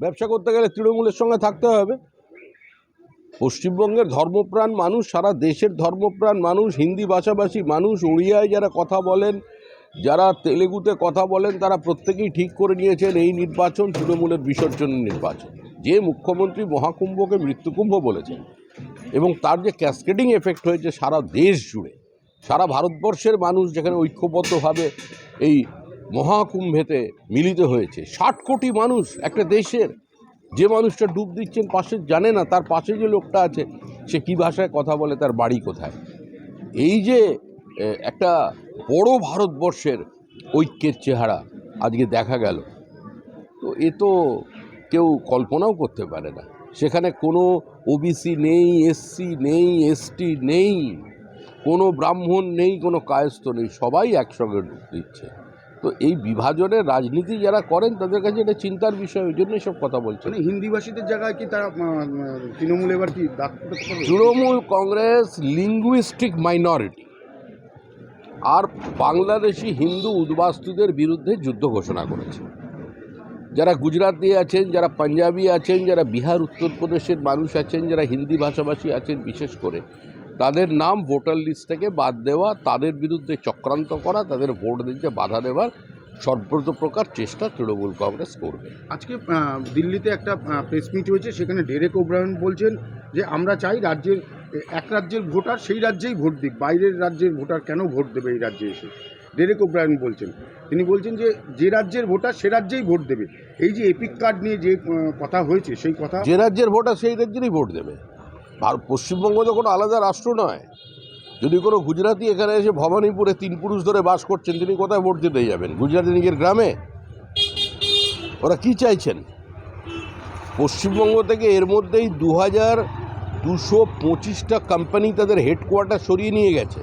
ব্যবসা করতে গেলে তৃণমূলের সঙ্গে থাকতে হবে। পশ্চিমবঙ্গের ধর্মপ্রাণ মানুষ, সারা দেশের ধর্মপ্রাণ মানুষ, হিন্দি ভাষাভাষী মানুষ, উড়িয়ায় যারা কথা বলেন, যারা তেলেগুতে কথা বলেন, তারা প্রত্যেকেই ঠিক করে নিয়েছেন এই নির্বাচন, তৃণমূলের বিসর্জনের নির্বাচন। যে মুখ্যমন্ত্রী মহাকুম্ভকে মৃত্যুকুম্ভ বলেছেন এবং তার যে ক্যাসকেডিং এফেক্ট হয়েছে সারা দেশ জুড়ে, সারা ভারতবর্ষের মানুষ যেখানে ঐক্যবদ্ধভাবে এই মহাকুম্ভেতে মিলিত হয়েছে। ষাট কোটি মানুষ একটা দেশের। যে মানুষটা ডুব দিচ্ছেন পাশে জানে না, তার পাশে যে লোকটা আছে, সে কী ভাষায় কথা বলে, তার বাড়ি কোথায়? এই যে একটা বড় ভারতবর্ষের ঐক্যের চেহারা আজকে দেখা গেল। তো এ তো কেউ কল্পনাও করতে পারে না। সেখানে কোনো ওবিসি নেই এসসি নেই এসটি নেই, কোনো ব্রাহ্মণ নেই, কোনো কায়স্থ নেই, সবাই একসঙ্গে ডুব দিচ্ছে। তো এই বিভাজনের রাজনীতি যারা করেন তাদের কাছে এটা চিন্তার বিষয় ওই জন্যই সব কথা বলছেন মানে হিন্দিভাষীদের জায়গায় কি তারা তৃণমূল এবার কি? তৃণমূল কংগ্রেস লিঙ্গুইস্টিক মাইনরিটি আর বাংলাদেশি হিন্দু উদ্বাস্তুদের বিরুদ্ধে যুদ্ধ ঘোষণা করেছে যারা গুজরাটি আছেন যারা পাঞ্জাবি আছেন যারা বিহার উত্তরপ্রদেশের মানুষ আছেন যারা হিন্দি ভাষাভাষী আছেন বিশেষ করে তাদের নাম ভোটার লিস্ট থেকে বাদ দেওয়া তাদের বিরুদ্ধে চক্রান্ত করা তাদের ভোট দিতে বাধা দেওয়ার সর্বত প্রকার চেষ্টা তৃণমূল কংগ্রেস করবে। আজকে দিল্লিতে একটা প্রেস মিট হয়েছে সেখানে ডেরেক ওব্রায়ন বলছেন যে আমরা চাই রাজ্যের এক রাজ্যের ভোটার সেই রাজ্যেই ভোট দিক বাইরের রাজ্যের ভোটার কেন ভোট দেবে এই রাজ্যে এসে? ডেরেক ওব্রায়ন বলছেন। তিনি বলছেন যে যে রাজ্যের ভোটার সে রাজ্যেই ভোট দেবে। এই যে এপিক কার্ড নিয়ে যে কথা হয়েছে সেই কথা যে রাজ্যের ভোটার সেই রাজ্যেরই ভোট দেবে। আর পশ্চিমবঙ্গ তো কোনো আলাদা রাষ্ট্র নয়। যদি কোনো গুজরাতি এখানে এসে ভবানীপুরে তিন পুরুষ ধরে বাস করছেন, তিনি কোথায় ভোট দিতে যাবেন? গুজরাটি নিজের গ্রামে? ওরা কি চাইছেন? পশ্চিমবঙ্গ থেকে এর মধ্যেই দু হাজার দুশো পঁচিশটা কোম্পানি তাদের হেডকোয়ার্টার সরিয়ে নিয়ে গেছে।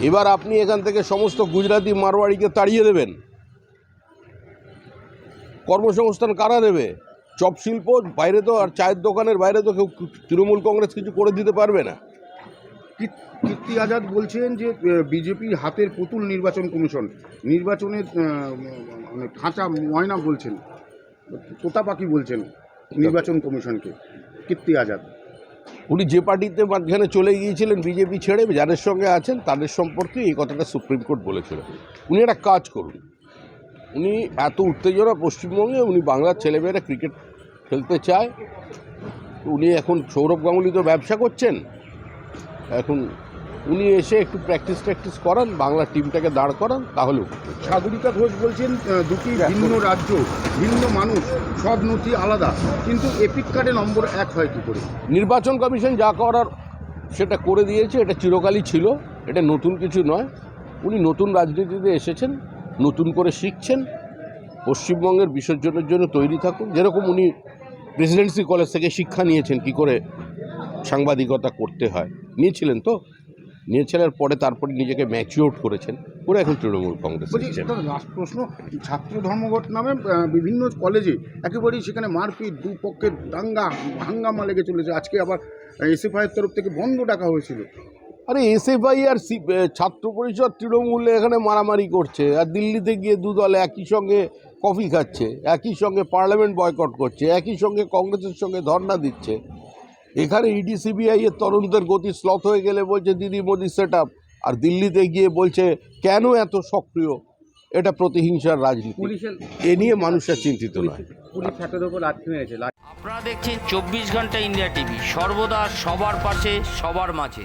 এবার আপনি এখান থেকে সমস্ত গুজরাটি মারোয়াড়িকে তাড়িয়ে দেবেন। কর্মসংস্থান কারা দেবে? চপ শিল্প বাইরে তো আর চায়ের দোকানের বাইরে তো কেউ তৃণমূল কংগ্রেস কিছু করে দিতে পারবে না। কীর্তি আজাদ বলছেন যে বিজেপির হাতের পুতুল নির্বাচন কমিশন। নির্বাচনের মানে খাঁচা ময়না বলছেন। তোতা পাখি বলছেন নির্বাচন কমিশনকে কীর্তি আজাদ। উনি যে পার্টিতে মাঝখানে চলে গিয়েছিলেন বিজেপি ছেড়ে যাদের সঙ্গে আছেন তাদের সম্পর্কে এই কথাটা সুপ্রিম কোর্ট বলেছিল। উনি একটা কাজ করুন উনি এত উত্তেজনা পশ্চিমবঙ্গে উনি বাংলার ছেলেমেয়েরা ক্রিকেট খেলতে চায়। উনি এখন সৌরভ গাঙ্গুলি তো ব্যবসা করছেন। এখন উনি এসে একটু প্র্যাকটিস ট্র্যাকটিস করান বাংলা টিমটাকে দাঁড় করান তাহলে। সাগরিকা ঘোষ বলছেন দুটি ভিন্ন রাজ্য ভিন্ন মানুষ সব নথি আলাদা কিন্তু এপিক কার্ডে নম্বর এক হয় কী করে? নির্বাচন কমিশন যা করার সেটা করে দিয়েছে এটা চিরকালই ছিল এটা নতুন কিছু নয়। উনি নতুন রাজনীতিতে এসেছেন। নতুন করে শিখছেন পশ্চিমবঙ্গের বিসর্জনের জন্য তৈরি থাকুন। যেরকম উনি প্রেসিডেন্সি কলেজ থেকে শিক্ষা নিয়েছেন কি করে সাংবাদিকতা করতে হয়। নিয়েছিলেন তো? নিয়েছিলেন পরে তারপরে নিজেকে ম্যাচিওর করেছেন। করে এখন তৃণমূল কংগ্রেস লাস্ট প্রশ্ন ছাত্র ধর্মঘট নামে বিভিন্ন কলেজে একেবারেই সেখানে মারপিট দু পক্ষের দাঙ্গা হাঙ্গামা লেগে চলেছে। আজকে আবার এসএফআইয়ের তরফ থেকে বন্ধ ডাকা হয়েছিল। আরে এসএফআই আর সি ছাত্র পরিষদ তৃণমূলে এখানে মারামারি করছে আর দিল্লিতে গিয়ে দু দল একই সঙ্গে কফি খাচ্ছে একই সঙ্গে পার্লামেন্ট বয়কট করছে একই সঙ্গে কংগ্রেসের সঙ্গে ধর্ণা দিচ্ছে। এখানে ইডি সিবিআই এর তদন্তের গতি স্লথ হয়ে গেলে বলছে দিদি মোদি সেট আর দিল্লিতে গিয়ে বলছে কেন এত সক্রিয়? এটা প্রতিহিংসার রাজনীতি। পুলিশের এ নিয়ে মানুষরা চিন্তিত নয়। আপনারা দেখছেন চব্বিশ ঘণ্টা ইন্ডিয়া টিভি সর্বদা সবার পাশে সবার মাঝে।